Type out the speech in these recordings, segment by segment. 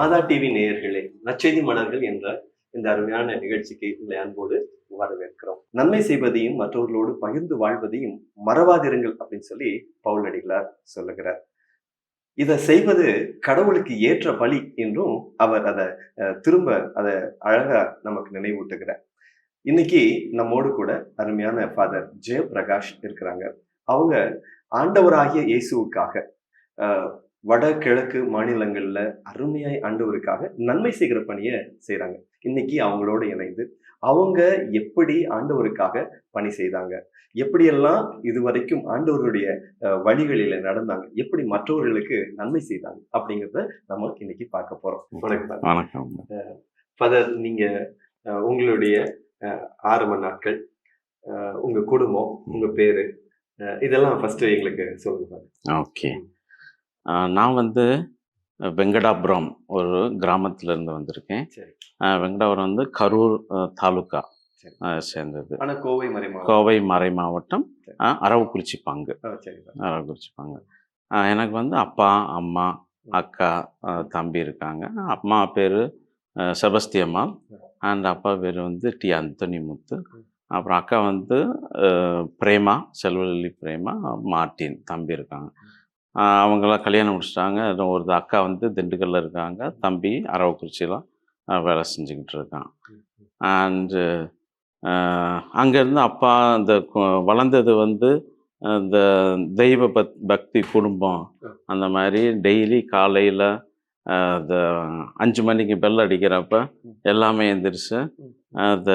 TV நேயர்களே நச்செய்தி மலர்கள் என்ற இந்த அருமையான நிகழ்ச்சிக்கு உங்களை அன்போடு வரவேற்கிறோம். நன்மை செய்வதையும் மற்றவர்களோடு பகிர்ந்து வாழ்வதையும் மறவாதிருங்கள் அப்படின்னு சொல்லி பவுல் அடிகளார் சொல்லுகிறார். இதை செய்வது கடவுளுக்கு ஏற்ற வழி என்றும் அவர் அதை அஹ், திரும்ப அதை அழகா நமக்கு நினைவூட்டுகிறார். இன்னைக்கு நம்மோடு கூட அருமையான ஃபாதர் ஜெயபிரகாஷ் இருக்கிறாங்க. அவங்க ஆண்டவராகிய இயேசுவுக்காக அஹ், வடகிழக்கு மாநிலங்கள்ல அருமையாய் ஆண்டவருக்காக நன்மை செய்கிற பணியை செய்றாங்க. இன்னைக்கு அவங்களோட இணைந்து அவங்க எப்படி ஆண்டவருக்காக பணி செய்தாங்க? எப்படியெல்லாம் இதுவரைக்கும் ஆண்டவருடைய அஹ், வழிகளில நடந்தாங்க? எப்படி மற்றவர்களுக்கு நன்மை செய்தாங்க? அப்படிங்கிறத நம்ம இன்னைக்கு பார்க்க போறோம். வணக்கம். வணக்கம். ஃபாதர் நீங்க உங்களுடைய ஆரம்ப நாட்கள் உங்க குடும்பம் உங்க பேரு இதெல்லாம் ஃபர்ஸ்ட் எங்களுக்கு சொல்லுங்க. ஓகே நான் வந்து வெங்கடாபுரம் ஒரு கிராமத்துல இருந்து வந்திருக்கேன் வெங்கடாபுரம் வந்து கரூர் அஹ், தாலுகா சரி. அஹ், சேர்ந்தது. கோவை மறைமா கோவை மறை மாவட்டம் அரவக்குறிச்சி பங்கு. அரவக்குறிச்சி பங்கு. எனக்கு வந்து அப்பா அம்மா அக்கா தம்பி இருக்காங்க. அம்மா பேர் செபஸ்தியம்மாள் அண்ட் அப்பா பேர் வந்து டி அந்தோனி முத்து. அப்புறம் அக்கா வந்து பிரேமா செல்வலி பிரேமா மார்ட்டின் தம்பி இருக்காங்க. அவங்களாம் கல்யாணம் முடிச்சிட்டாங்க. ஒரு அக்கா வந்து திண்டுக்கல்ல இருக்காங்க. தம்பி அரவக்குறிச்சிலாம் வேலை செஞ்சுக்கிட்டு இருக்கான். அண்டு அங்கேருந்து அப்பா அந்த வளர்ந்தது வந்து இந்த தெய்வ பக் பக்தி குடும்பம். அந்த மாதிரி டெய்லி காலையில் அந்த அஞ்சு மணிக்கு பெல் அடிக்கிறப்ப எல்லாமே எந்திரிச்சு அந்த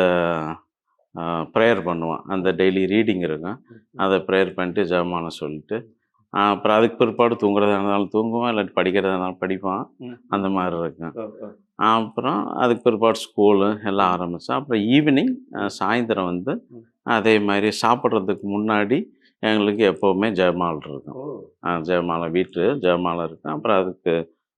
ப்ரேயர் பண்ணுவான். அந்த டெய்லி ரீடிங் இருக்கும். அதை ப்ரேயர் பண்ணிட்டு ஜெபமானம் சொல்லிட்டு அப்புறம் அதுக்கு பிற்பாடு தூங்குறதா இருந்தாலும் தூங்குவான் இல்லாட்டி படிக்கிறதா இருந்தாலும் படிப்பான். அந்த மாதிரி இருக்கும். அப்புறம் அதுக்கு பிற்பாடு ஸ்கூலு எல்லாம் ஆரம்பித்தோம் அப்புறம் ஈவினிங் சாயந்தரம் வந்து. அதே மாதிரி சாப்பிட்றதுக்கு முன்னாடி எங்களுக்கு எப்போவுமே ஜெயமால் இருக்கும் ஜெயமாலை வீட்டு ஜெயமாலை இருக்கும் அப்புறம் அதுக்கு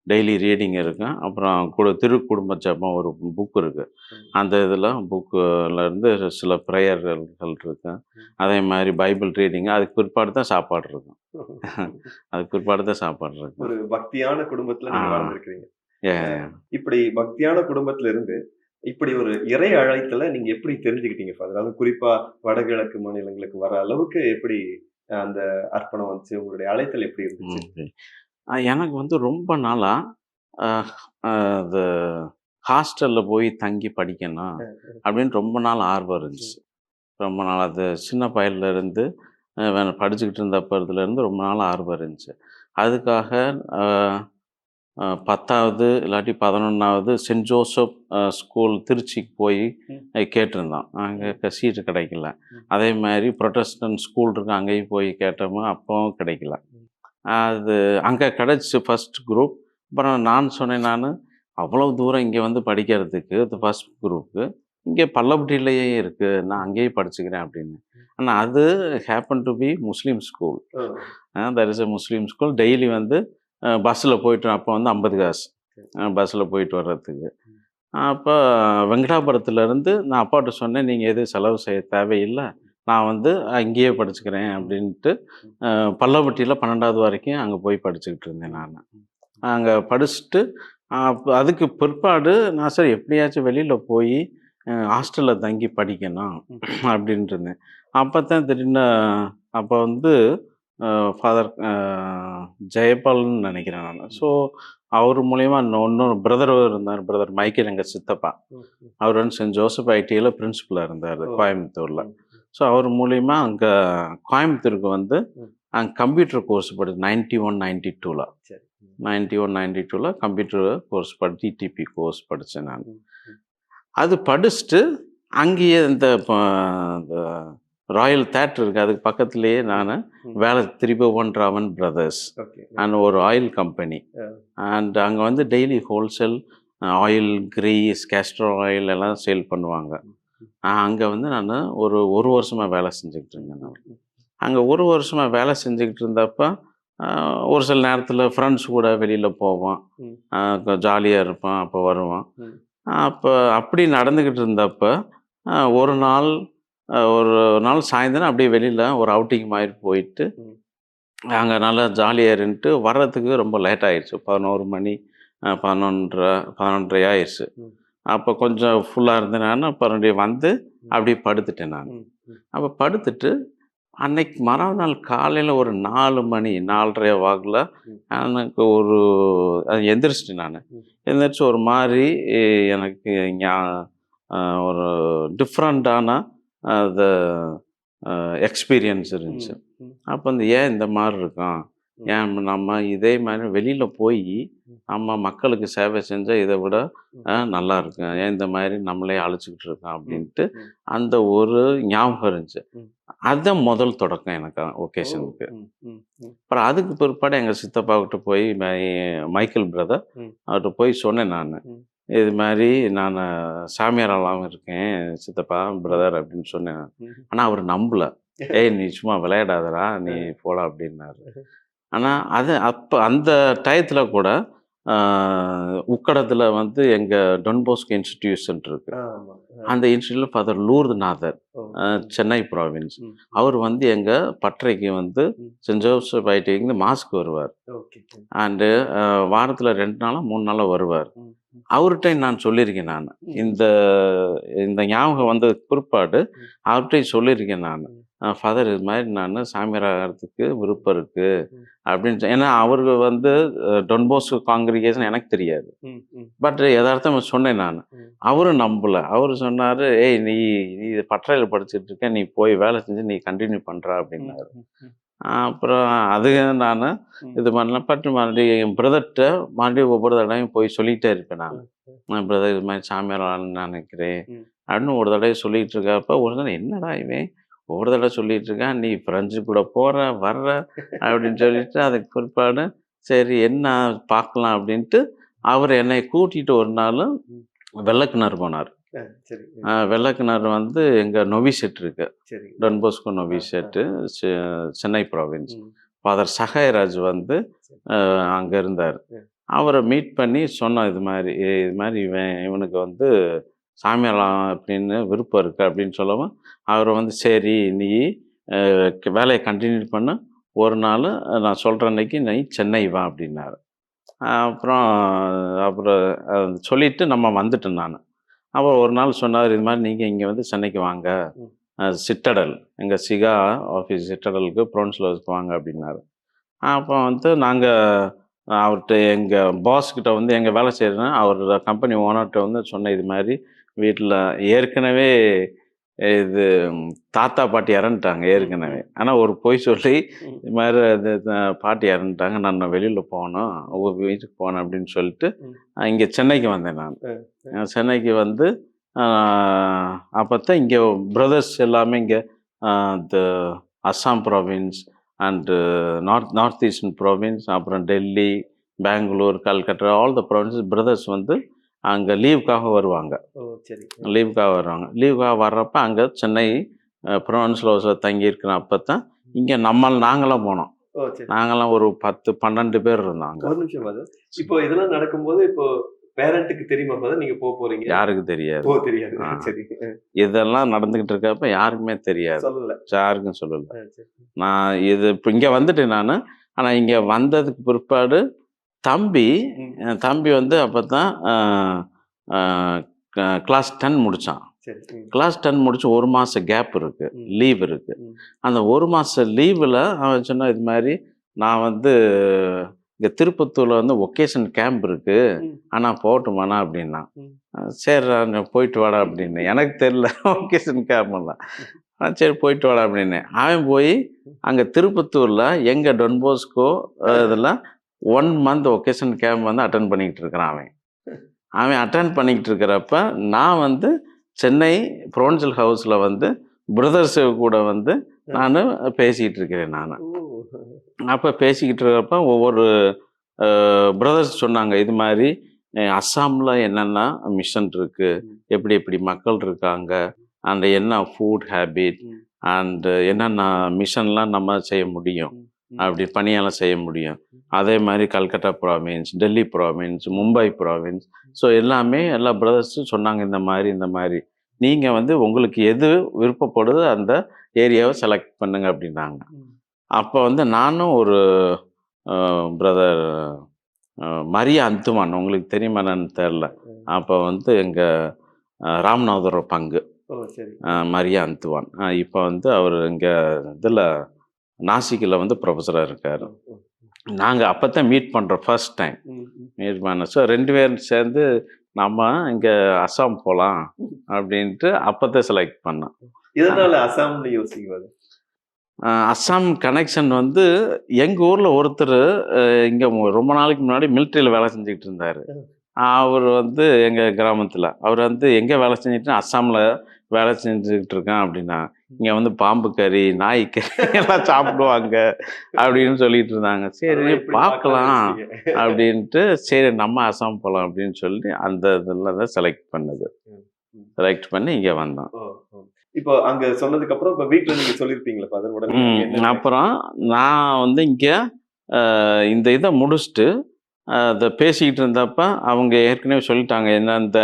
டெய்லி ரீடிங் இருக்கும். அப்புறம் கூட திரு குடும்ப ஜெபம் ஒரு புக் இருக்கு. அந்த இதில் புக்கில் இருந்து சில ப்ரேயர்கள் இருக்கு. அதே மாதிரி பைபிள் ரீடிங் அதுக்கு பிற்பாடு தான் சாப்பாடு இருக்கும். அதுக்கு பிற்பாடு தான் சாப்பாடு இருக்கும். ஒரு பக்தியான குடும்பத்துல நீங்க ஆ. வளர்ந்துருக்கீங்க ஏ- இப்படி பக்தியான குடும்பத்துல இருந்து இப்படி ஒரு இறை அழைத்துல நீங்க எப்படி தெரிஞ்சுக்கிட்டீங்க ஃபாதர் அது குறிப்பா வடகிழக்கு மாநிலங்களுக்கு வர அளவுக்கு எப்படி அந்த அர்ப்பணம் வந்துச்சு? உங்களுடைய அழைத்தல் எப்படி இருந்துச்சு? எனக்கு வந்து ரொம்ப நாளாக அது ஹாஸ்டலில் போய் தங்கி படிக்கணும் அப்படின்னு ரொம்ப நாள் ஆர்வம் இருந்துச்சு. ரொம்ப நாள் அது சின்ன பையன்ல இருந்து அஹ் வே- படிச்சுக்கிட்டு இருந்தப்ப இருந்து ரொம்ப நாள் ஆர்வம் இருந்துச்சு. அதுக்காக பத்தாவது இல்லாட்டி பதினொன்றாவது சென்ட் ஜோசப் ஸ்கூல் திருச்சிக்கு போய் கேட்டிருந்தோம். அங்கே சீட்டு கிடைக்கல. அதே மாதிரி ப்ரொட்டஸ்டன்ட் ஸ்கூல் இருக்கு அங்கேயும் போய் கேட்டோமோ அப்பவும் கிடைக்கல. அது அங்கே கிடச்சி ஃபஸ்ட் குரூப் அப்புறம் நான் சொன்னேன் நான் அவ்வளோ தூரம் இங்கே வந்து படிக்கிறதுக்கு ஃபஸ்ட் குரூப்பு இங்கே பல்லப்பட்டியிலேயே இருக்குது நான் அங்கேயே படிச்சுக்கிறேன் அப்படின்னு. ஆனால் அது happen to be Muslim school that is a Muslim school daily வந்து பஸ்ஸில் போயிட்டு அப்போ வந்து ஐம்பது காசு. பஸ்ஸில் போயிட்டு வர்றதுக்கு. அப்போ வெங்கடாபுரத்துலேருந்து நான் அப்பாட்ட சொன்னேன் நீங்கள் எதுவும் செலவு செய்ய தேவையில்லை. நான் வந்து அங்கேயே படிச்சுக்கிறேன் அப்படின்ட்டு பல்லவட்டியில் பன்னெண்டாவது வரைக்கும் அங்கே போய் படிச்சுக்கிட்டு இருந்தேன் நான் அங்கே படிச்சுட்டு அதுக்கு பிற்பாடு நான் சரி எப்படியாச்சும் வெளியில் போய் ஹாஸ்டலில் தங்கி படிக்கணும் அப்படின்ட்டு இருந்தேன் அப்போ தான் திடீர்னு அப்போ வந்து ஃபாதர் ஜெயபால்னு நினைக்கிறேன் நான் ஸோ அவர் மூலயமா இன்னொரு பிரதர் இருந்தார் பிரதர் மைக்கேல் எங்கள் சித்தப்பா. அவர் வந்து சென்ட் ஜோசப் ஐடியில் பிரின்சிபலாக இருந்தார். கோயம்புத்தூரில். ஸோ அவர் மூலியமா அங்கே கோயம்புத்தூருக்கு வந்து. அங்கே கம்ப்யூட்டர் கோர்ஸ் படி நைன்டி ஒன் நைன்டி டூவில் நைன்டி ஒன் நைன்டி டூவில் கம்ப்யூட்டர் கோர்ஸ் படி டிடிபி கோர்ஸ் படித்தேன் நான். அது படிச்சுட்டு அங்கேயே இந்த ராயல் தேட்டர் இருக்குது அதுக்கு பக்கத்துலேயே நான். வேலை திரிபுவன் ராமன் பிரதர்ஸ் அண்ட் ஒரு ஆயில் கம்பெனி. அண்ட் அங்கே வந்து daily wholesale oil grease castor oil எல்லாம் சேல் பண்ணுவாங்க. அங்கே வந்து நான் ஒரு ஒரு வருஷமாக வேலை செஞ்சுக்கிட்டு இருந்தேன் நான் அங்கே ஒரு வருஷமாக வேலை செஞ்சுக்கிட்டு இருந்தப்ப ஒரு சில நேரத்தில் ஃப்ரெண்ட்ஸ் கூட வெளியில் போவோம். ஜாலியாக இருப்பான் அப்போ வருவான். அப்போ அப்படி நடந்துக்கிட்டு இருந்தப்ப ஒரு நாள் ஒரு நாள் சாயந்தரம் அப்படியே வெளியில் ஒரு அவுட்டிங் மாதிரி போயிட்டு. அங்கே நல்லா ஜாலியாக இருந்துட்டு வர்றதுக்கு ரொம்ப லேட் ஆயிடுச்சு பதினோரு மணி பதினொன்றரை பதினொன்றரை ஆயிடுச்சு. அப்போ கொஞ்சம் ஃபுல்லாக இருந்தேன் நான் அப்புறம் வந்து அப்படியே படுத்துட்டேன் நான். அப்போ படுத்துட்டு அன்னைக்கு மறுநாள் காலையில் ஒரு நாலு மணி நாலரை வாக்கில். எனக்கு ஒரு எந்திரிச்சிட்டேன் நான். எந்திரிச்சு ஒரு மாதிரி எனக்கு ஒரு டிஃப்ரெண்ட்டான அது எக்ஸ்பீரியன்ஸ் இருந்துச்சு அப்போ இந்த ஏன் இந்த மாதிரி இருக்கும் ம். ஏன் நம்ம இதே மாதிரி வெளியில் போய். நம்ம மக்களுக்கு சேவை செஞ்சால் இதை விட நல்லா இருக்கும் ஏன் இந்த மாதிரி நம்மளே அழைச்சிக்கிட்டு இருக்கோம் அப்படின்ட்டு. அந்த ஒரு ஞாபகம் இருந்துச்சு. அதுதான் முதல் தொடக்கம் எனக்கு ஒகேஷனுக்கு. அப்புறம் அதுக்கு பிற்பாடு எங்கள் சித்தப்பா கிட்ட போய் மைக்கேல் பிரதர். அவர்கிட்ட போய் சொன்னேன் நான். இது மாதிரி நான் சாமியாரெல்லாம் இருக்கேன் சித்தப்பா பிரதர் அப்படின்னு சொன்னேன். ஆனால் அவர் நம்பல ஏய் நீ சும்மா விளையாடாதடா நீ போடா அப்படின்னாரு ஆனால் அது அப்போ அந்த டயத்தில் கூட உக்கடத்தில் வந்து எங்கள் டொன்போஸ்கோ இன்ஸ்டிடியூஷன் இருக்கு. அந்த இன்ஸ்டியூட்டில் ஃபாதர் லூர்துநாதர் சென்னை ப்ராவின்ஸ். அவர் வந்து எங்கள் பட்டறைக்கு வந்து. சென்ட் ஜோசப் ஐடிக்கு மாஸ்க் வருவார் அண்டு வாரத்தில் ரெண்டு நாளாக மூணு நாளாக வருவார். அவர்கிட்ட நான் சொல்லியிருக்கேன் நான். இந்த இந்த ஞாபகம் வந்த ம். அவர்கிட்ட சொல்லியிருக்கேன் நான். ஃபாதர் இது மாதிரி நான் சாமியார் ஆகிறதுக்கு விருப்பம் இருக்கு ம். அப்படின்னு ஏன்னா அவருக்கு வந்து டொன்போஸ் காங்கிரிகேஷன் எனக்கு தெரியாது. பட் யதார்த்தம் சொன்னேன் நான். அவரும் நம்பல அவர் சொன்னார் ஏய் நீ நீ பட்டறையில் படிச்சுட்டு இருக்க நீ போய் வேலை செஞ்சு நீ கண்டினியூ பண்ணுறா அப்படின்னாரு. அப்புறம் அது நான். இது பண்ணலாம் பட்டு மறுபடியும் என் பிரதர்கிட்ட மறுபடியும் ஒவ்வொரு தடவையும் போய் சொல்லிகிட்டே இருப்பேன் நான் நான் பிரதர் இது மாதிரி சாமியார் நினைக்கிறேன். அப்படின்னு ஒரு தடவை சொல்லிட்டு இருக்கப்ப ஒரு தடவை என்னடா இவன் ஒவ்வொரு தடவை சொல்லிட்டு இருக்கான் நீ ஃப்ரெண்ட்ஸு கூட போற வர்ற அப்படின்னு சொல்லிட்டு அதுக்கு பிற்பாடு சரி என்ன பார்க்கலாம் அப்படின்ட்டு அவர் என்னை கூட்டிட்டு ஒரு நாள் ம். வெள்ளக்கிணறு போனார் வெள்ளக்கிணறு வந்து எங்க நொவி செட் இருக்கு. Don Bosco novitiate Chennai province. Father Sahayaraj வந்து. அங்கே இருந்தார். அவரை மீட் பண்ணி சொன்னோம் இது மாதிரி "ஏய், இது மாதிரி இவன் இவனுக்கு வந்து சாமியாலாம் அப்படின்னு விருப்பம் இருக்கு அப்படின்னு சொல்லவும் அவர் வந்து சரி நீ வேலையை கண்டினியூ பண்ணு. ஒரு நாள் நான் சொல்கிற அன்னைக்கு நீ சென்னை வா அப்படின்னாரு. அப்புறம் அப்புறம் சொல்லிட்டு நம்ம வந்துட்டேன் நான். அப்புறம் ஒரு நாள் சொன்னார் இது மாதிரி நீங்கள் இங்கே வந்து சென்னைக்கு வாங்க. சிட்டடல். எங்கள் சிகா ஆஃபீஸ் சிட்டடலுக்கு ப்ரோன்ஸ்லோஸ்க்கு வாங்க அப்படின்னாரு. அப்போ வந்து நாங்கள் அவர்கிட்ட எங்கள் பாஸ்கிட்ட வந்து எங்கள் வேலை செய்கிறேன் அவர் கம்பெனி ஓனர்கிட்ட வந்து சொன்ன இது மாதிரி வீட்டில் ஏற்கனவே இது தாத்தா பாட்டி இறந்துட்டாங்க ஏற்கனவே ஆனால் ஒரு பொய் சொல்லி. இது மாதிரி பாட்டி இறந்துட்டாங்க நான் வெளியில் போகணும் ஒவ்வொரு வீட்டுக்கு போனேன் அப்படின்னு சொல்லிட்டு. இங்கே சென்னைக்கு வந்தேன் நான் சென்னைக்கு வந்து அப்போ தான் இங்கே பிரதர்ஸ் எல்லாமே இங்கே the Assam province and north north eastern province அப்புறம் Delhi Bangalore Calcutta all the provinces brothers வந்து அங்கே லீவுக்காக வருவாங்க. லீவுக்காக வருவாங்க. லீவுக்காக வர்றப்ப அங்கே சென்னை ப்ரொவன்ஸில் ஹவுஸில் தங்கி இருக்கிற அப்போ தான் இங்கே நம்ம நாங்களாம் போனோம். நாங்களாம் ஒரு பத்து பன்னெண்டு பேர் இருந்தாங்க ஒரு நிமிஷம் இப்போ இதெல்லாம் நடக்கும்போது இப்போ பேரண்ட்டுக்கு தெரியுமா ஃபாதர் நீங்க போக போறீங்க? யாருக்கு தெரியாது. ஓ தெரியாது. சரி. இதெல்லாம் நடந்துக்கிட்டு இருக்கப்ப யாருக்குமே தெரியாது. சொல்லல. யாருக்கும் சொல்லல. நான் இது இப்போ இங்கே வந்துட்டேன் நான். ஆனால் இங்கே வந்ததுக்கு பிற்பாடு தம்பி தம்பி வந்து அப்போ தான் கிளாஸ் டென் முடித்தான் கிளாஸ் டென் முடிச்சு ஒரு மாதம் கேப் இருக்குது. லீவ் இருக்குது. அந்த ஒரு மாதம் லீவில் அவன் சொன்னான் இது மாதிரி நான் வந்து இங்கே திருப்பத்தூரில் வந்து ஒகேஷன் கேம்ப் இருக்குது. ஆனால் போகட்டுமாண்ணா அப்படின்னா. ம். அஹ் சரி நான் போயிட்டு வாடா அப்படின்னு. எனக்கு தெரில ஒகேஷன் கேம்ப்லாம் ஆ சரி போயிட்டு வாடா அப்படின்னு. அவன் போய் அங்கே திருப்பத்தூரில் எங்கள் டொன்போஸ்கோ இதெல்லாம் ஒன் மந்த் ஒகேஷன் கேம்ப் வந்து அட்டன் பண்ணிக்கிட்டு இருக்கிறான் அவன் அவன் அட்டன் பண்ணிக்கிட்டு இருக்கிறப்ப நான் வந்து சென்னை ப்ரோன்சல் ஹவுஸில் வந்து பிரதர்ஸ் கூட வந்து நான் பேசிக்கிட்டு இருக்கிறேன் நான் அப்போ பேசிக்கிட்டு இருக்கிறப்ப ஒவ்வொரு பிரதர்ஸ் சொன்னாங்க இது மாதிரி அஸ்ஸாம்ல என்னென்ன மிஷன் இருக்கு ம். எப்படி எப்படி மக்கள் இருக்காங்க அந்த என்ன ஃபுட் ஹேபிட். அண்ட் என்னென்ன மிஷன்லாம் நம்ம செய்ய முடியும். அப்படி பணியெல்லாம் செய்ய முடியும். அதே மாதிரி Calcutta province Delhi province Mumbai province so எல்லாமே எல்லா பிரதர்ஸும் சொன்னாங்க இந்த மாதிரி இந்த மாதிரி. நீங்கள் வந்து உங்களுக்கு எது விருப்பப்படுதோ அந்த ஏரியாவை செலக்ட் பண்ணுங்க அப்படின்னாங்க. அப்போ வந்து நானும் ஒரு பிரதர் மரியா அந்துமான். உங்களுக்கு தெரியுமா என்னன்னு தெரில அப்போ வந்து எங்கள் ராமநாதபுரம் பங்கு. மரியா அந்துவான் இப்போ வந்து அவர் இங்கே இதில் நாசிக்கில் வந்து ப்ரொஃபஸராக இருக்கார். நாங்கள் அப்போ தான் மீட் பண்ணுறோம் ஃபர்ஸ்ட் டைம். மீட் பண்ண ஸோ ரெண்டு பேரும் சேர்ந்து நம்ம இங்கே அஸ்ஸாம் போகலாம் அப்படின்ட்டு அப்போ தான் செலக்ட் பண்ணோம். எதனால அசாம்னு யோசிக்குவாரு? அஸ்ஸாம் கனெக்ஷன் வந்து எங்கள் ஊரில் ஒருத்தர் இங்கே ரொம்ப நாளைக்கு முன்னாடி மிலிட்ரியில் வேலை செஞ்சுக்கிட்டு இருந்தார். அவர் வந்து எங்கள் கிராமத்தில் அவர் வந்து எங்கே வேலை செஞ்சுட்டு அஸ்ஸாமில் வேலை செஞ்சுக்கிட்டு இருக்கேன் அப்படின்னா இங்கே வந்து பாம்பு கறி நாய் கறி எல்லாம் சாப்பிடுவாங்க அப்படின்னு சொல்லிட்டு இருந்தாங்க சரி பார்க்கலாம் அப்படின்ட்டு சரி நம்ம அஸ்ஸாம் போகலாம் அப்படின்னு சொல்லி அந்த இதில் தான் செலக்ட் பண்ணது. செலக்ட் பண்ணி இங்கே வந்தோம். இப்போ அங்க சொன்னதுக்கு அப்புறம் இப்ப வீட்ல நீங்க சொல்லிருப்பீங்களா ஃபாதர் உடனே அப்புறம் நான் வந்து இங்கே இந்த இதை முடிச்சுட்டு அஹ், இதை பேசிக்கிட்டு இருந்தப்ப அவங்க ஏற்கனவே சொல்லிட்டாங்க என்ன இந்த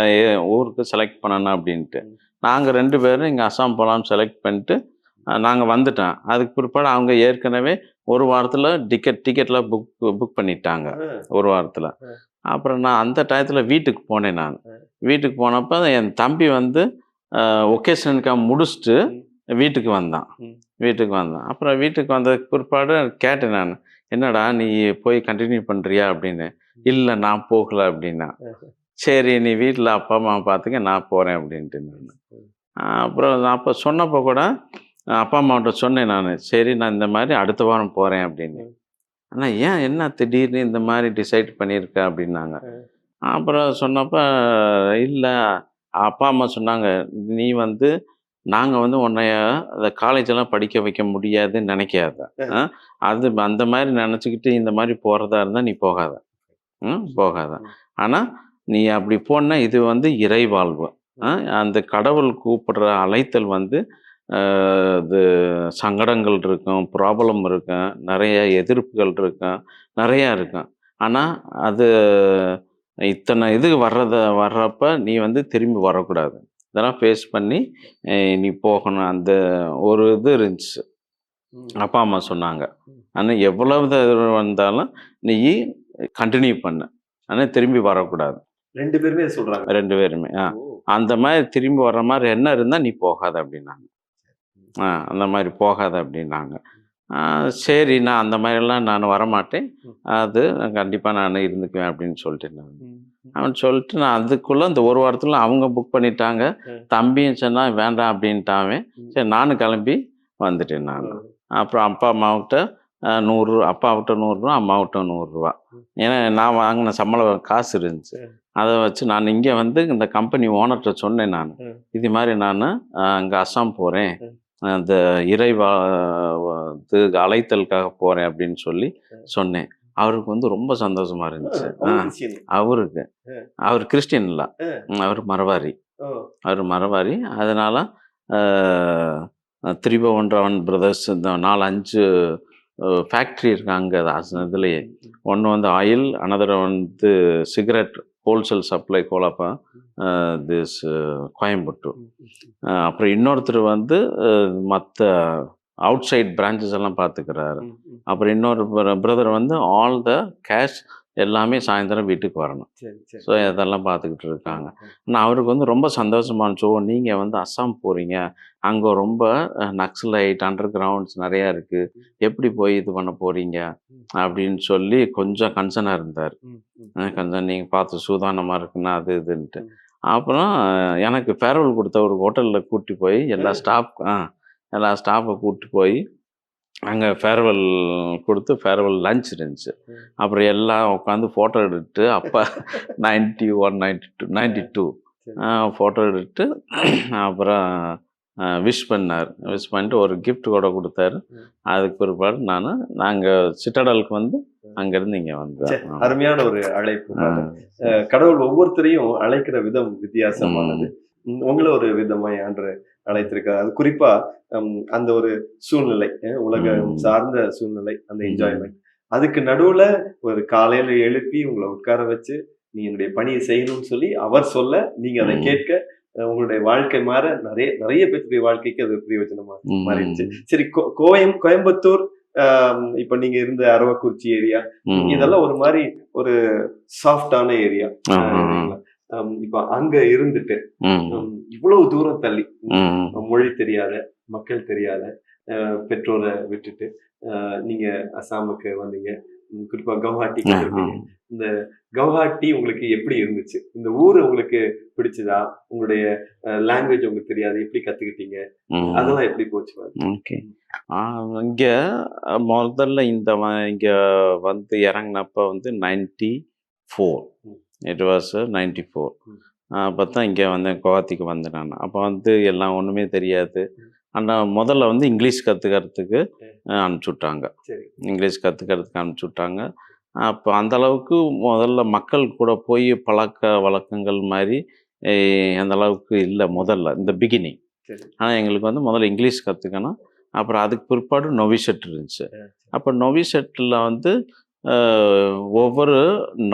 ஊருக்கு செலக்ட் பண்ணணும் அப்படின்ட்டு. நாங்கள் ரெண்டு பேரும் இங்கே அஸ்ஸாம் போகலான்னு செலக்ட் பண்ணிட்டு நாங்கள் வந்துட்டோம். அதுக்கு பிற்பாடு அவங்க ஏற்கனவே ஒரு வாரத்தில் டிக்கெட் டிக்கெட்லாம் புக் புக் பண்ணிட்டாங்க. ஒரு வாரத்தில். அப்புறம் நான் அந்த டயத்தில் வீட்டுக்கு போனேன் நான். வீட்டுக்கு போனப்போ என் தம்பி வந்து ஒகேஷனுக்காக முடிச்சுட்டு. வீட்டுக்கு வந்தான். வீட்டுக்கு வந்தான். அப்புறம் வீட்டுக்கு வந்ததுக்கு பிற்பாடு கேட்டேன் நான் என்னடா நீ போய் கண்டினியூ பண்ணுறியா அப்படின்னு. இல்லை நான் போகல அப்படின்னா. சரி நீ வீட்டில் அப்பா அம்மா பார்த்துக்க நான் போகிறேன் அப்படின்ட்டு அப்புறம் நான் அப்போ சொன்னப்போ கூட அப்பா அம்மாட்ட சொன்னேன் நான் சரி நான் இந்த மாதிரி அடுத்த வாரம் போகிறேன் அப்படின்னு. ஆனால் ஏன் என்ன திடீர்னு இந்த மாதிரி டிசைட் பண்ணியிருக்க அப்படின்னாங்க. அப்புறம் சொன்னப்ப இல்லை அப்பா அம்மா சொன்னாங்க நீ வந்து நாங்கள் வந்து உன்னைய அந்த காலேஜெல்லாம் படிக்க வைக்க முடியாதுன்னு நினைக்காத? அது அந்த மாதிரி நினச்சிக்கிட்டு இந்த மாதிரி போகிறதா இருந்தால் நீ போகாத ம் போகாத. ஆனால் நீ அப்படி போனா இது வந்து இறைவாழ்வு? அந்த கடவுள் கூப்பிடுற அழைத்தல் வந்து இது சங்கடங்கள் இருக்கும் ப்ராப்ளம் இருக்கும் நிறைய எதிர்ப்புகள் இருக்கும் நிறையா இருக்கும். ஆனால் அது இத்தனை இது வர்றத வர்றப்ப நீ வந்து திரும்பி வரக்கூடாது. இதெல்லாம் ஃபேஸ் பண்ணி நீ போகணும். அந்த ஒரு இது இருந்துச்சு. அப்பா அம்மா சொன்னாங்க. ஆனால் எவ்வளவு வந்தாலும் நீ கண்டினியூ பண்ணு. ஆனால் திரும்பி வரக்கூடாது. ரெண்டு பேருமே சொல்றாங்க. ரெண்டு பேருமே அந்த மாதிரி திரும்பி வர்ற மாதிரி என்ன இருந்தால் நீ போகாத அப்படின்னாங்க. ஆ அந்த மாதிரி போகாத அப்படின்னாங்க. சரி நான் அந்த மாதிரிலாம் நான் வரமாட்டேன். அது கண்டிப்பாக நான் இருந்துக்குவேன் அப்படின்னு சொல்லிட்டு நான். அவன் சொல்லிட்டு நான் அதுக்குள்ளே இந்த ஒரு வாரத்தில் அவங்க புக் பண்ணிட்டாங்க. தம்பியும் சொன்னா வேண்டாம் அப்படின்ட்டாவே. சரி நானும் கிளம்பி வந்துட்டேன் நான். அப்புறம் அப்பா அம்மாவிட்ட நூறு அப்பாவிட்ட நூறுரூவா அம்மாவிட்ட நூறுரூவா ஏன்னா நான் வாங்கின சம்பளம் காசு இருந்துச்சு. அதை வச்சு நான் இங்கே வந்து இந்த கம்பெனி ஓனர்கிட்ட சொன்னேன் நான். இது மாதிரி நான் அங்கே அஸ்ஸாம் போகிறேன். அந்த இறைவா இது அழைத்தலுக்காக போகிறேன் அப்படின்னு சொல்லி. சொன்னேன் அவருக்கு வந்து ரொம்ப சந்தோஷமா இருந்துச்சு. அவருக்கு. அவர் கிறிஸ்டின் இல்லை. அவர் மரவாரி அவர் மரவாரி அதனால திரிபுவன்றவன் பிரதர்ஸ் இந்த நாலு அஞ்சு ஃபேக்ட்ரி இருக்கு அங்கே இதுலேயே ஒன்று வந்து ஆயில் அனதர் வந்து சிகரெட் ஹோல்சேல் சப்ளை கோலாப்பா திஸ் கோயம்புத்தூர். அப்புறம் இன்னொருத்தர் வந்து மற்ற அவுட் சைட் பிரான்ச்சஸ் எல்லாம் பார்த்துக்கிறாரு. அப்புறம் இன்னொரு பிரதர் வந்து ஆல் த கேஷ் எல்லாமே சாயந்தரம் வீட்டுக்கு வரணும். ஸோ இதெல்லாம் பார்த்துக்கிட்டு இருக்காங்க. ஆனால் அவருக்கு வந்து ரொம்ப சந்தோஷமா இருந்துச்சு. ஓ நீங்கள் வந்து அஸ்ஸாம் போகிறீங்க அங்கே ரொம்ப நக்ஸலைட் அண்டர் கிரவுண்ட்ஸ் நிறையா இருக்குது எப்படி போய் இது பண்ண போகிறீங்க அப்படின்னு சொல்லி கொஞ்சம் கன்சர்னாக இருந்தார். கொஞ்சம் நீங்கள் பார்த்து சூதானமாக இருக்குன்னா அது இதுன்ட்டு. அப்புறம் எனக்கு ஃபேர்வெல் கொடுத்த ஒரு ஹோட்டலில் கூட்டி போய் எல்லா ஸ்டாஃப் ஆ எல்லா ஸ்டாஃபை கூட்டி போய் அங்கே ஃபேர்வெல் கொடுத்து ஃபேர்வெல் லஞ்ச் இருந்துச்சு. அப்புறம் எல்லாம் உட்காந்து ஃபோட்டோ எடுத்து அப்போ ninety one ninety two ninety two. Photo எடுத்து அப்புறம் விஷ் பண்ணார். விஷ் பண்ணிட்டு ஒரு gift கூட கொடுத்தாரு. அதுக்கு பிற்பாடு நான் நாங்கள் சிட்டடலுக்கு வந்து அங்கேருந்து இங்கே வந்தேன் அருமையான ஒரு அழைப்பு. கடவுள் ஒவ்வொருத்தரையும் அழைக்கிற விதம் வித்தியாசமானது. உங்களை ஒரு விதமாய் ஆண்டு அழைத்திருக்காரு அது குறிப்பா அந்த ஒரு சூழ்நிலை உலகம். சார்ந்த சூழ்நிலை அந்த. என்ஜாய்மெண்ட் அதுக்கு நடுவுல ஒரு காலையில எழுப்பி உங்களை உட்கார வச்சு நீ என்னுடைய பணியை செய்யணும்னு சொல்லி அவர் சொல்ல நீங்க அதை. கேட்க உங்களுடைய வாழ்க்கை மாற நிறைய நிறைய பேருடைய வாழ்க்கைக்கு அது பிரயோஜனமா. மாறிடுச்சு சரி கோயம் கோயம்புத்தூர் ஆம், இப்ப நீங்க இருந்த அரவக்குறிச்சி ஏரியா. இதெல்லாம் ஒரு மாதிரி ஒரு சாஃப்டான ஏரியா இப்போ அங்க இருந்துட்டு இவ்வளவு தூரம் தள்ளி. மொழி தெரியாத மக்கள் தெரியாத பெற்றோரை விட்டுட்டு நீங்க அசாமுக்கு வந்தீங்க. குறிப்பா வந்தீங்க இந்த கவுஹாட்டி உங்களுக்கு எப்படி இருந்துச்சு? இந்த ஊர் உங்களுக்கு பிடிச்சதா? உங்களுடைய லாங்குவேஜ் உங்களுக்கு தெரியாது. எப்படி கத்துக்கிட்டீங்க. அதெல்லாம் எப்படி போச்சு? ஓகே. இங்கே முதல்ல இந்த இங்கே வந்து இறங்கினப்ப வந்து ninety four. It was ninety four. அப்போ தான் இங்கே வந்தேன் குவாத்திக்கு வந்தேன் நான். அப்போ வந்து எல்லாம் ஒன்றுமே தெரியாது. ஆனால் முதல்ல வந்து இங்கிலீஷ் கற்றுக்கிறதுக்கு. அனுப்பிச்சி விட்டாங்க இங்கிலீஷ் கற்றுக்கிறதுக்கு அனுப்பிச்சி விட்டாங்க அப்போ அந்த அளவுக்கு முதல்ல மக்கள் கூட போய் பழக்க வழக்கங்கள் மாதிரி அந்த அளவுக்கு இல்லை முதல்ல இந்த பிகினிங் ஆனால் எங்களுக்கு வந்து முதல்ல இங்கிலீஷ் கற்றுக்கணும் அப்புறம் அதுக்கு பிற்பாடு நொவிசெட் இருந்துச்சு. அப்போ நொவிசெட்டில் வந்து ஒவ்வொரு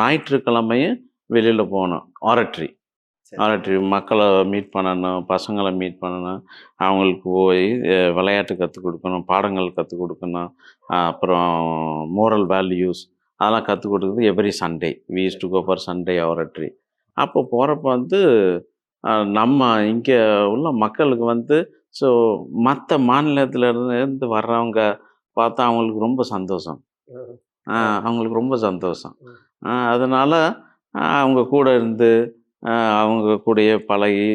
ஞாயிற்றுக்கிழமையும் வெளியில் போகணும் ஆரட்ரி ஆரட்ரி மக்களை மீட் பண்ணணும் பசங்களை மீட் பண்ணணும் அவங்களுக்கு போய் விளையாட்டு கற்றுக் கொடுக்கணும் பாடங்கள் கற்றுக் கொடுக்கணும் அப்புறம் மோரல் வேல்யூஸ் அதெல்லாம் கற்றுக் கொடுக்குறது every Sunday we do go for Sunday oratory அப்போ போகிறப்ப வந்து நம்ம இங்கே உள்ள மக்களுக்கு வந்து ஸோ மற்ற மாநிலத்துல இருந்து இருந்து வர்றவங்க பார்த்தா அவங்களுக்கு ரொம்ப சந்தோஷம். அவங்களுக்கு ரொம்ப சந்தோஷம். அதனால அவங்க கூட இருந்து அவங்க கூடயே பழகி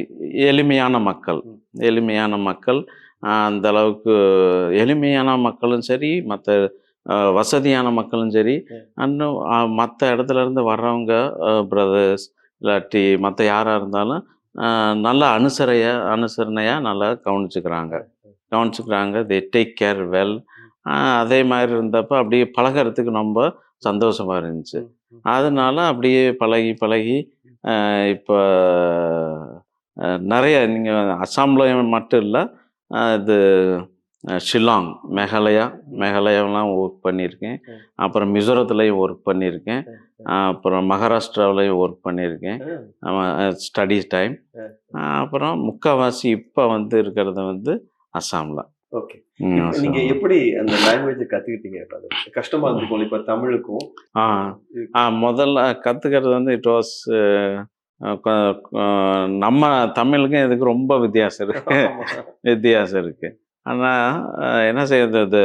எளிமையான மக்கள். எளிமையான மக்கள். அந்த அளவுக்கு எளிமையான மக்களும் சரி மற்ற வசதியான மக்களும் சரி. ம். இன்னும் மற்ற இடத்துல இருந்து வர்றவங்க பிரதர்ஸ் இல்லாட்டி மற்ற யாராக இருந்தாலும் நல்லா அனுசரையா அனுசரணையாக நல்லா கவனிச்சுக்கிறாங்க. கவனிச்சுக்கிறாங்க. தே டேக் கேர் வெல் அதே மாதிரி இருந்தப்ப அப்படியே பழகுறதுக்கு ரொம்ப சந்தோஷமா இருந்துச்சு. அதனால அப்படியே பழகி பழகி இப்போ நிறைய நீங்கள் அஸ்ஸாமில் மட்டும் இல்லை இது ஷில்லாங் மேகாலயா மேகாலயாவெலாம் ஒர்க் பண்ணியிருக்கேன். அப்புறம் மிசோரத்துலேயும் ஒர்க் பண்ணியிருக்கேன். அப்புறம் மகாராஷ்டிராவிலையும் ஒர்க் பண்ணியிருக்கேன். Ah, studies time. அப்புறம் முக்கால்வாசி இப்போ வந்து இருக்கிறது வந்து அஸ்ஸாமில் ஓகே நீங்க எப்படி அந்த லாங்குவேஜ் கத்துக்கிட்டீங்க கஷ்டமா இருந்துக்கும் இப்ப தமிழுக்கும் ஆ முதல்ல கற்றுக்கிறது வந்து இட் வாஸ் நம்ம தமிழுக்கும் இதுக்கு ரொம்ப வித்தியாசம் இருக்கு. வித்தியாசம் இருக்கு. ஆனால் என்ன செய்யறது?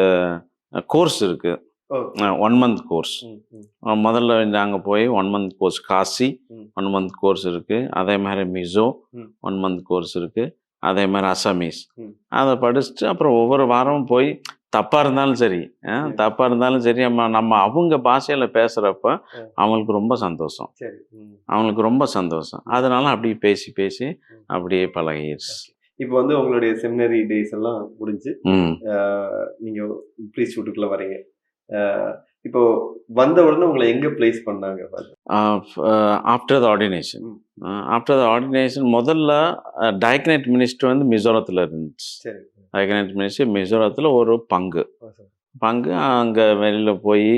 கோர்ஸ் இருக்கு. ஒன் மந்த் கோர்ஸ் முதல்ல நாங்கள் போய் one month course Kasi. One month course இருக்கு. அதே மாதிரி மிசோ. ஒன் மந்த் கோர்ஸ் இருக்கு. அதே மாதிரி அசாமீஸ். அதை படிச்சுட்டு அப்புறம் ஒவ்வொரு வாரமும் போய் தப்பா இருந்தாலும் சரி அஹ், ம். தப்பா இருந்தாலும் சரி நம்ம நம்ம அவங்க பாஷையில பேசுறப்ப ம். அவங்களுக்கு ரொம்ப சந்தோஷம். அவங்களுக்கு ரொம்ப சந்தோஷம் அதனால அப்படியே பேசி பேசி. அப்படியே பழகிடுச்சு இப்போ வந்து உங்களுடைய செமினரி டேஸ் எல்லாம் முடிஞ்சு ம் அஹ், நீங்க ப்ளீஸ் ஷூட்டுக்குள்ள வரீங்க இப்போ வந்த உடனே உங்களை எங்க பிளேஸ் பண்ணாங்க? After the ordination. After the ordination முதல்ல டயக்னேட் மினிஸ்டர் வந்து மிசோரத்தில் இருந்துச்சு. டயக்னேட் மினிஸ்டர் மிசோரத்தில் ஒரு பங்கு. பங்கு அங்கே வெளியில் போய்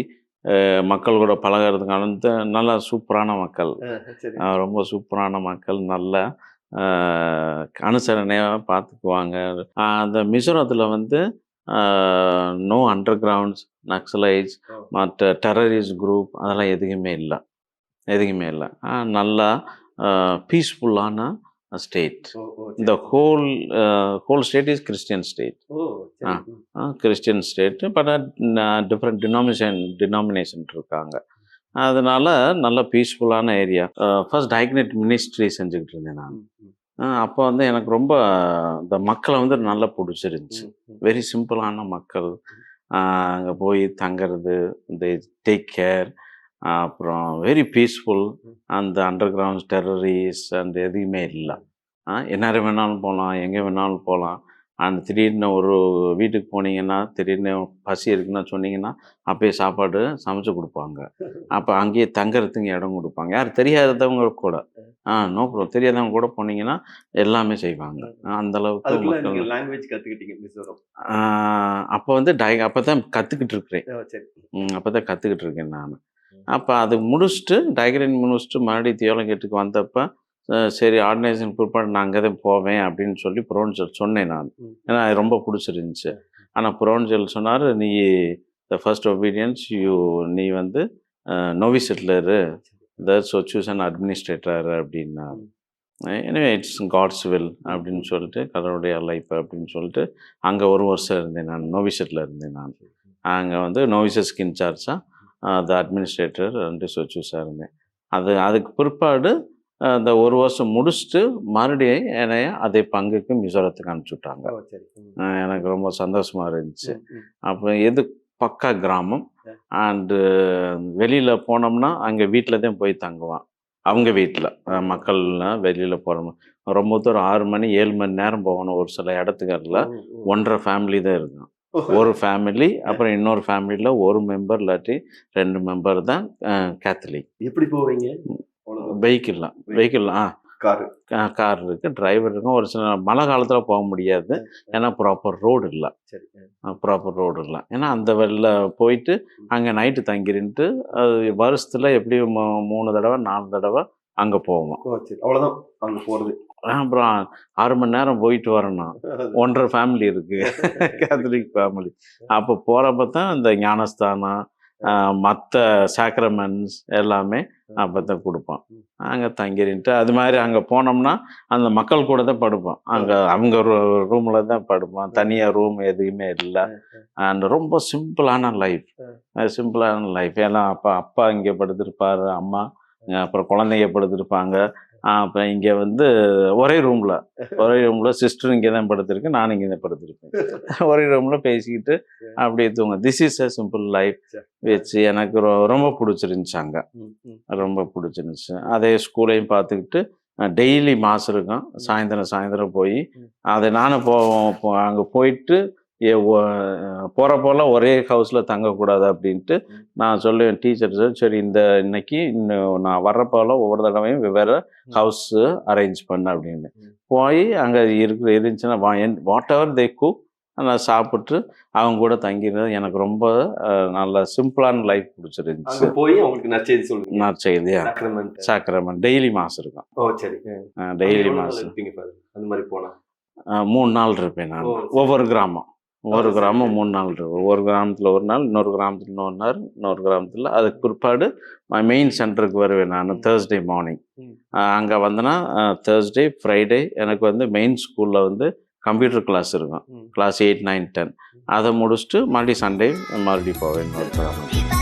மக்கள் கூட பழகிறதுக்கான நல்ல சூப்பரான மக்கள். ரொம்ப சூப்பரான மக்கள் நல்ல அனுசரணையாக பார்த்துக்குவாங்க. அந்த மிசோரத்தில் வந்து நோ அண்டர் கிரவுண்ட்ஸ் நக்சலைட்ஸ். மற்ற டெரரிஸ்ட் குரூப் அதெல்லாம் எதுவுமே இல்லை. எதுவுமே இல்லை. நல்லா பீஸ்ஃபுல்லான ஸ்டேட். இந்த whole whole state is Christian state Christian state but different denomination denomination இருக்காங்க. அதனால நல்ல பீஸ்ஃபுல்லான ஏரியா ஃபர்ஸ்ட் டயக்னேட் மினிஸ்ட்ரி செஞ்சுக்கிட்டு இருந்தேன் நான். அப்போ வந்து எனக்கு ரொம்ப இந்த மக்களை வந்து நல்லா பிடிச்சிருந்துச்சு. வெரி சிம்பிளான மக்கள். அங்கே போய் தங்குறது இந்த டேக் கேர் அப்புறம் வெரி பீஸ்ஃபுல் அந்த அண்டர் கிரவுண்ட் டெரரிஸ் அந்த எதுவுமே இல்லை. என்ன வேணாலும் போகலாம் எங்கே வேணாலும் போகலாம் அண்ட் திடீர்னு ஒரு வீட்டுக்கு போனீங்கன்னா திடீர்னு பசி இருக்குன்னு சொன்னீங்கன்னா அப்பயே சாப்பாடு சமைச்சு கொடுப்பாங்க. அப்போ அங்கேயே தங்குறதுக்கு இடம் கொடுப்பாங்க. யார் தெரியாதவங்க கூட. ஆ நோ ப்ராப்ளம் தெரியாதவங்க கூட போனீங்கன்னா எல்லாமே செய்வாங்க. அந்த அளவுக்கு லாங்குவேஜ் மிசோரம் அப்போ வந்து டை அப்போ தான் கற்றுக்கிட்டு இருக்கிறேன் அப்போ தான் கற்றுக்கிட்டு இருக்கேன் நான். அப்போ அது முடிச்சுட்டு டைக்ரேன் முடிச்சுட்டு மறுபடியும் தியோலகேட்டுக்கு வந்தப்போ சரி ஆர்கனைசேஷன் பிற்பாடு நான் அங்கே தான் போவேன் அப்படின்னு சொல்லி புரோன்சல் சொன்னேன் நான். ஏன்னா அது ரொம்ப பிடிச்சிருந்துச்சு. ஆனால் புரோன்சல் சொன்னார் நீ த ஃபர்ஸ்ட் ஒபீடியன்ஸ் யூ நீ வந்து நோவி செட்டிலரு இந்த சொச்சூசன் அட்மினிஸ்ட்ரேட்டர் அப்படின்னாரு. எனவே இட்ஸ் காட்ஸ் வில் அப்படின்னு சொல்லிட்டு கடவுளுடைய லைஃப் அப்படின்னு சொல்லிட்டு அங்கே ஒரு வருஷம் இருந்தேன் நான் நோவிசெட்டில் இருந்தேன் நான். அங்கே வந்து நோவிசஸ்க்கு இன்சார்ஜாக அந்த அட்மினிஸ்ட்ரேட்டர் ரெண்டு சொச்சூஸாக இருந்தேன். அது அதுக்கு பிற்பாடு அந்த ஒரு வருஷம் முடிச்சுட்டு மறுபடியும் என்னைய அதே பங்குக்கு மிசோரத்துக்கு அனுப்பிச்சி விட்டாங்க ஓ சரி. ம். அஹ், எனக்கு ரொம்ப சந்தோஷமா இருந்துச்சு. அப்போ எது பக்கா கிராமம். அண்டு வெளியில் போனோம்னா அங்கே வீட்டில் தான் போய் தங்குவான். அவங்க வீட்டில் மக்கள்லாம் வெளியில் போகிறோம் ரொம்ப தூரம் ஆறு மணி ஏழு மணி நேரம் போகணும் ஒரு சில ம். ஒன்றரை ஃபேமிலி தான் இருக்கும் ஒரு ஃபேமிலி அப்புறம் இன்னொரு ஃபேமிலியில் ஒரு மெம்பர் இல்லாட்டி ரெண்டு மெம்பர் தான் கேத்தலிக் எப்படி போவீங்க. வெஹிக்கிள் வெஹிக்கிள் ஆ. காரு கார் இருக்குது டிரைவர் இருக்கும் ஒரு சில மழை காலத்தில் போக முடியாது. ஏன்னா ப்ராப்பர் ரோடு இல்லை. சரி. ப்ராப்பர் ரோடு இல்லை. ஏன்னா அந்த வெளில போயிட்டு அங்கே நைட்டு தங்கிருந்துட்டு அது வருஷத்தில் எப்படியும் மூ- மூணு தடவை நாலு தடவை அங்கே போவோம். அவ்வளவுதான். அங்க போறது. அப்புறம் ஆறு மணி நேரம் போயிட்டு வரணும் ஒன்றரை ஃபேமிலி இருக்கு. கேத்தலிக் ஃபேமிலி அப்போ போகிறப்ப தான் இந்த ஞானஸ்தானம் மற்ற சாக்ரமெண்ட்ஸ் எல்லாமே அப்போ தான் கொடுப்போம் அங்கே தங்கிருந்துட்டு அது மாதிரி அங்கே போனோம்னா அந்த மக்கள் கூட தான் படுப்போம் அங்கே அவங்க ரூமில் தான் படுப்போம் தனியாக ரூம் எதுவுமே இல்லை. அண்ட் ரொம்ப சிம்பிளான லைஃப் சிம்பிளான லைஃப் ஏன்னா அப்பா அப்பா இங்கே படுத்திருப்பாரு அம்மா அப்புறம் குழந்தைங்க படுத்திருப்பாங்க. அப்புறம் இங்கே வந்து ஒரே ரூமில் ஒரே ரூமில் சிஸ்டர் இங்கே தான் படுத்திருக்கு நான் இங்கே தான் படுத்திருப்பேன். ஒரே ரூமில் பேசிக்கிட்டு அப்படியே தூங்க. This is a simple life வச்சு எனக்கு ரொ- ரொம்ப பிடிச்சிருந்துச்சு அங்கே. ம், ம். ரொம்ப பிடிச்சிருந்துச்சு. அதே ஸ்கூலையும் பார்த்துக்கிட்டு டெய்லி மாஸ் இருக்கும். சாயந்தரம் சாயந்தரம் போய். அதை நானும் போ அங்கே போயிட்டு போகிறப்போலாம் ஒரே ஹவுஸில் தங்கக்கூடாது அப்படின்ட்டு. நான் சொல்லுவேன் டீச்சர்ஸ் சரி இந்த இன்னைக்கு இன்னும் நான் வர்றப்போலாம் ஒவ்வொரு தடவையும் வெவ்வேறு ஹவுஸ் அரேஞ்ச் பண்ண அப்படின்னு. போய் அங்கே இருக்கிற இருந்துச்சுன்னா வாட் எவர் தே குக் நான் சாப்பிட்டு அவங்க கூட தங்கியிருந்தது எனக்கு ரொம்ப நல்ல சிம்பிளான லைஃப் பிடிச்சிருந்துச்சு. போய் அவங்களுக்கு நற்செய்தி சொல்லுங்க. நான் செய்தியா Sacrament. சாக்கிரமன் டெய்லி மாஸ் இருக்கும். ஓ சரி. டெய்லி மாஸ் அந்த மாதிரி போனா? மூணு நாள் இருப்பேன் நான். ஒவ்வொரு கிராமம். ஒவ்வொரு சரி, கிராமம். மூணு நாள் இருக்கும் ஒவ்வொரு கிராமத்தில் ஒரு நாள் இன்னொரு கிராமத்தில் இன்னொரு நாள் இன்னொரு கிராமத்தில். அதுக்கு பிற்பாடு மெயின் சென்டருக்கு வருவேன் நான் தேர்ஸ்டே மார்னிங். அங்கே வந்தேன்னா தேர்ஸ்டே ஃப்ரைடே எனக்கு வந்து மெயின் ஸ்கூலில் வந்து கம்ப்யூட்டர் கிளாஸ் இருக்கும். கிளாஸ் எயிட் நைன் டென் அதை முடிச்சுட்டு மறுபடியும் சண்டே மறுபடியும் போவேன் இன்னொரு கிராமம்